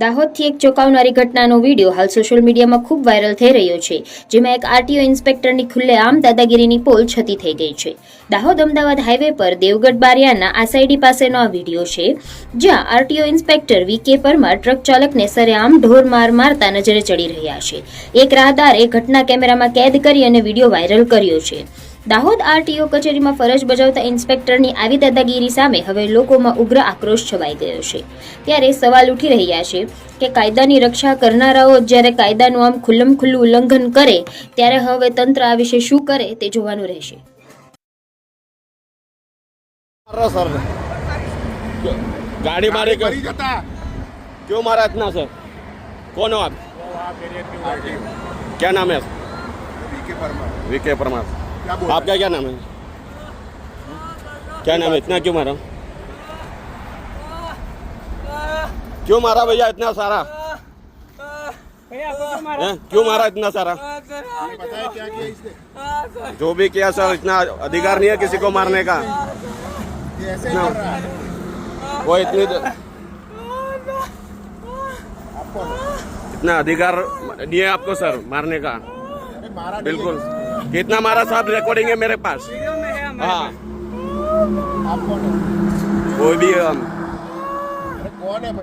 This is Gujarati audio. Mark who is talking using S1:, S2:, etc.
S1: દાહોદથી એક ચોંકાવનારી ઘટનાનો વીડિયો હાલ સોશિયલ મીડિયામાં ખૂબ વાયરલ થઈ રહ્યો છે, જેમાં એક આરટીઓ ઇન્સ્પેક્ટરની ખુલ્લેઆમ દાદાગીરીની પોલ છતી થઈ ગઈ છે. દાહોદ અમદાવાદ હાઈવે પર દેવગઢ બારિયાના આસાઈડી પાસેનો આ વીડિયો છે, જ્યાં આરટીઓ ઇન્સ્પેક્ટર વી કે પરમાર ટ્રક ચાલકને સરેઆમ ઢોર માર મારતા નજરે ચડી રહ્યા છે. એક રાહદારે ઘટના કેમેરામાં કેદ કરી અને વીડિયો વાયરલ કર્યો છે. દાહોદ આરટીઓ કચેરીમાં ફરજ બજાવતા ઇન્સ્પેક્ટરની આવી દાદાગીરી સામે હવે લોકોમાં ઉગ્ર આક્રોશ છવાઈ ગયો છે. ત્યારે સવાલ ઉઠી રહ્યા છે કે કાયદાની રક્ષા કરનારાઓ જ્યારે કાયદાનું આમ ખુલ્લમ ખુલ્લું ઉલ્લંઘન કરે ત્યારે હવે તંત્ર આ વિશે શું કરે તે જોવાનું રહેશે.
S2: ગાડી પરમાર. વીકે પરમાર. क्या
S3: बोल
S2: आपका क्या नाम है? क्या नाम है? इतना क्यों मारा? क्यों मारा भैया इतना सारा? क्यों मारा? इतना सारा? जो भी किया सर इतना अधिकार नहीं है किसी को मारने का। वो इतनी इतना अधिकार नहीं है आपको सर मारने का। बिल्कुल। कितना मारा साहब रिकॉर्डिंग है मेरे पास हाँ
S3: है। आप कौन है
S2: कोई भी हम
S3: अरे कौन है